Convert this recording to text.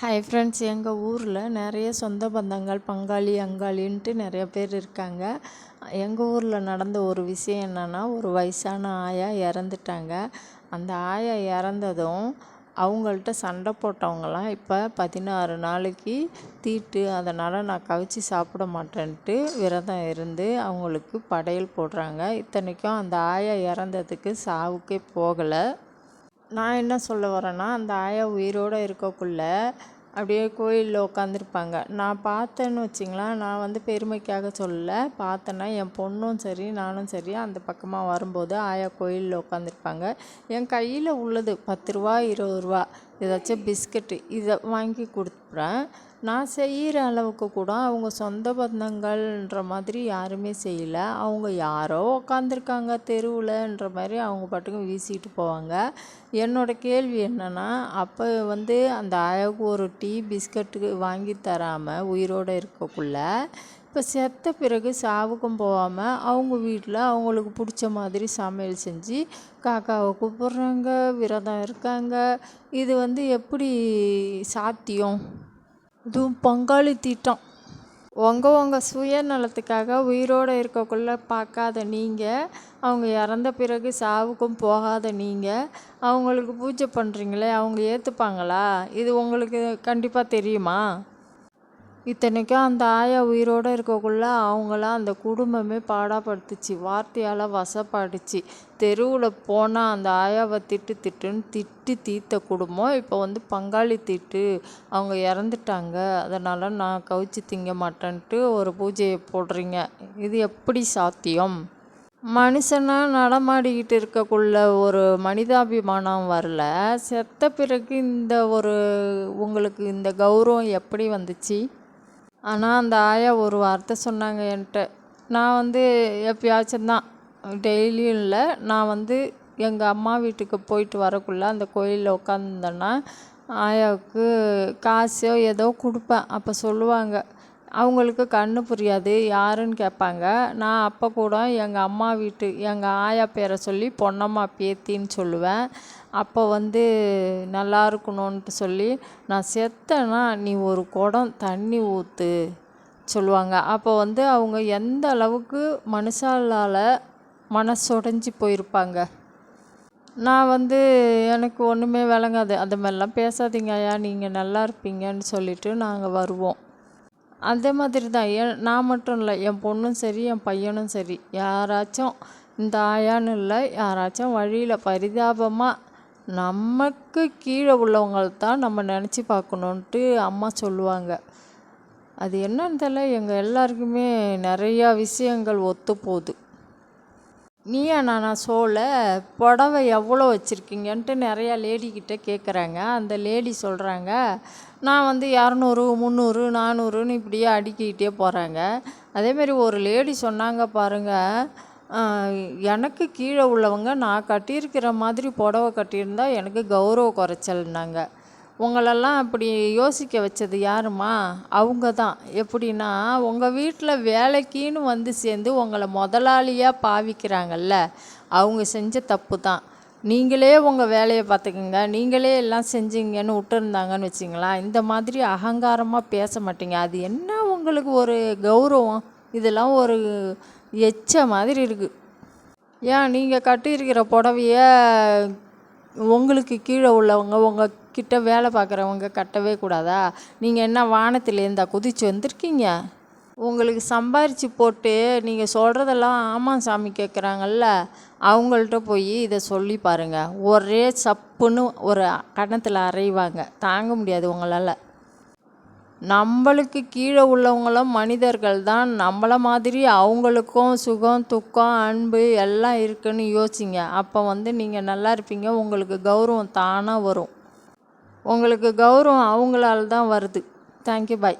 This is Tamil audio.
ஹாய் ஃப்ரெண்ட்ஸ் எங்கள் ஊரில் நிறைய சொந்த பந்தங்கள் பங்காளி அங்காளின்ட்டு நிறைய பேர் இருக்காங்க. எங்கள் ஊரில் நடந்த ஒரு விஷயம் என்னென்னா ஒரு வயசான ஆயா இறந்துட்டாங்க. அந்த ஆயா இறந்ததும் அவங்கள்ட்ட சண்டை போட்டவங்களாம் இப்போ பதினாறு நாளைக்கு தீட்டு அதனால் நான் கவிச்சு சாப்பிட மாட்டேன்ட்டு விரதம் இருந்து அவங்களுக்கு படையல் போடுறாங்க. இத்தனைக்கும் அந்த ஆயா இறந்ததுக்கு சாவுக்கே போகலை. நான் என்ன சொல்ல வரேன்னா அந்த ஆயா உயிரோடு இருக்கக்குள்ள அப்படியே கோயிலில் உட்காந்துருப்பாங்க நான் பார்த்தேன்னு வச்சிங்களேன் நான் வந்து பெருமைக்காக சொல்லலை. பார்த்தேன்னா என் பொண்ணும் சரி நானும் சரி அந்த பக்கமாக வரும்போது ஆயா கோயிலில் உட்காந்துருப்பாங்க என் கையில் உள்ளது பத்து ரூபா இருபது ரூபா. ஏதாச்சும் பிஸ்கட்டு இதை வாங்கி கொடுத்துட்றேன் நான் செய்கிற அளவுக்கு கூட அவங்க சொந்த பந்தங்கள்ன்ற மாதிரி யாருமே செய்யலை. அவங்க யாரோ உக்காந்துருக்காங்க தெருவில்ன்ற மாதிரி அவங்க பாட்டுக்கும் வீசிட்டு போவாங்க. என்னோடய கேள்வி என்னென்னா அப்போ வந்து அந்த அழகு ஒரு டீ பிஸ்கட்டு வாங்கி தராமல் உயிரோடு இருக்கக்குள்ள இப்போ செத்த பிறகு சாவுக்கும் போகாமல் அவங்க வீட்டில் அவங்களுக்கு பிடிச்ச மாதிரி சமையல் செஞ்சு காக்காவை கூப்பிட்றாங்க விரதம் இருக்காங்க. இது வந்து எப்படி சாத்தியம்? இதுவும் பங்காளி தீட்டம். உங்கள் உங்கள் சுயநலத்துக்காக உயிரோடு இருக்கக்குள்ள பார்க்காத நீங்கள் அவங்க இறந்த பிறகு சாவுக்கும் போகாத நீங்கள் அவங்களுக்கு பூஜை பண்ணுறீங்களே அவங்க ஏற்றுப்பாங்களா இது உங்களுக்கு கண்டிப்பாக தெரியுமா? இத்தனைக்கும் அந்த ஆயா உயிரோடு இருக்கக்குள்ள அவங்களாம் அந்த குடும்பமே பாடாப்படுத்துச்சு. வார்த்தையால் வசப்பாடிச்சு தெருவில் போனால் அந்த ஆயாவை திட்டு திட்டுன்னு திட்டி தீர்த்த குடும்பம் இப்போ வந்து பங்காளி திட்டு. அவங்க இறந்துட்டாங்க. அதனால் நான் கவிச்சு திங்க மாட்டேன்ட்டு ஒரு பூஜையை போடுறீங்க. இது எப்படி சாத்தியம்? மனுஷனாக நடமாடிக்கிட்டு இருக்கக்குள்ள ஒரு மனிதாபிமானம் வரல. செத்த பிறகு இந்த ஒரு உங்களுக்கு இந்த கௌரவம் எப்படி வந்துச்சு? ஆனால் அந்த ஆயா ஒரு வார்த்தை சொன்னாங்க என்கிட்ட. நான் வந்து எப்பயாச்சும் தான். டெய்லியும் இல்லை. நான் வந்து எங்கள் அம்மா வீட்டுக்கு போயிட்டு வரக்குள்ள அந்த கோயிலில் உட்காந்துருந்தேன்னா ஆயாவுக்கு காசோ ஏதோ கொடுப்பேன். அப்போ சொல்லுவாங்க. அவங்களுக்கு கண்ணு புரியாது யாருன்னு கேட்பாங்க. நான் அப்போ கூட எங்கள் அம்மா வீட்டு எங்கள் ஆயா பேரை சொல்லி பொன்னம்மா பேத்தின்னு சொல்லுவேன். அப்போ வந்து நல்லா இருக்கணுன்ட்டு சொல்லி நான் செத்தேன்னா நீ ஒரு குடம் தண்ணி ஊற்று சொல்லுவாங்க. அப்போ வந்து அவங்க எந்த அளவுக்கு மனுஷாலால் மனசொடைஞ்சி போயிருப்பாங்க. நான் வந்து எனக்கு ஒன்றுமே விளங்காது. அந்த மாதிரிலாம் பேசாதீங்க ஐயா நீங்கள் நல்லா இருப்பீங்கன்னு சொல்லிவிட்டு நாங்கள் வருவோம். அதே மாதிரி தான். என் நான் மட்டும் இல்லை என் பொண்ணும் சரி என் பையனும் சரி. யாராச்சும் இந்த ஆயான்னு இல்லை யாராச்சும் வழியில் பரிதாபமாக நமக்கு கீழே உள்ளவங்களை தான் நம்ம நினச்சி பார்க்கணுன்ட்டு அம்மா சொல்லுவாங்க. அது என்னன்னு தெரியல. எங்கள் எல்லாருக்குமே நிறையா விஷயங்கள் ஒத்து போகுது நீயா நானா ஷோவில் புடவை எவ்வளோ வச்சுருக்கீங்கன்ட்டு நிறையா லேடிக்கிட்ட கேட்குறாங்க அந்த லேடி சொல்கிறாங்க நான் வந்து இரநூறு முந்நூறு நானூறுன்னு இப்படியே அடுக்கிக்கிட்டே போகிறாங்க அதேமாரி ஒரு லேடி சொன்னாங்க பாருங்கள் எனக்கு கீழே உள்ளவங்க நான் கட்டியிருக்கிற மாதிரி புடவை கட்டியிருந்தா எனக்கு கௌரவ குறைச்சல்னாங்க. உங்களெல்லாம் அப்படி யோசிக்க வச்சது யாருமா அவங்க தான் எப்படின்னா உங்கள் வீட்டில் வேலைக்குன்னு வந்து சேர்ந்து உங்களை முதலாளியாக பாவிக்கிறாங்கல்ல அவங்க செஞ்ச தப்பு தான் நீங்களே உங்கள் வேலையை பார்த்துக்குங்க. நீங்களே எல்லாம் செஞ்சீங்கன்னு விட்டுருந்தாங்கன்னு வச்சிங்களேன் இந்த மாதிரி அகங்காரமாக பேச மாட்டீங்க. அது என்ன உங்களுக்கு ஒரு கௌரவம்? இதெல்லாம் ஒரு எச்ச மாதிரி இருக்குது ஏன் நீங்கள் கட்டியிருக்கிற புடவைய உங்களுக்கு கீழே உள்ளவங்க உங்கள் கிட்ட வேலை பார்க்குறவங்க கட்டவே கூடாதா? நீங்கள் என்ன வானத்திலேருந்தா குதிச்சு வந்திருக்கீங்க? உங்களுக்கு சம்பாரித்து போட்டு நீங்கள் சொல்கிறதெல்லாம் ஆமாம் சாமி கேட்குறாங்கல்ல அவங்கள்ட்ட போய் இதை சொல்லி பாருங்கள் ஒரே சப்புன்னு ஒரு கணத்தில் அரைவாங்க. தாங்க முடியாது உங்களால். நம்மளுக்கு கீழே உள்ளவங்களும் மனிதர்கள் தான். நம்மளை மாதிரி அவங்களுக்கும் சுகம் துக்கம் அன்பு எல்லாம் இருக்குன்னு யோசிங்க. அப்போ வந்து நீங்கள் நல்லா இருப்பீங்க. உங்களுக்கு கௌரவம் தானாக வரும். உங்களுக்கு கௌரவம் அவங்களால தான் வருது தேங்க்யூ பாய்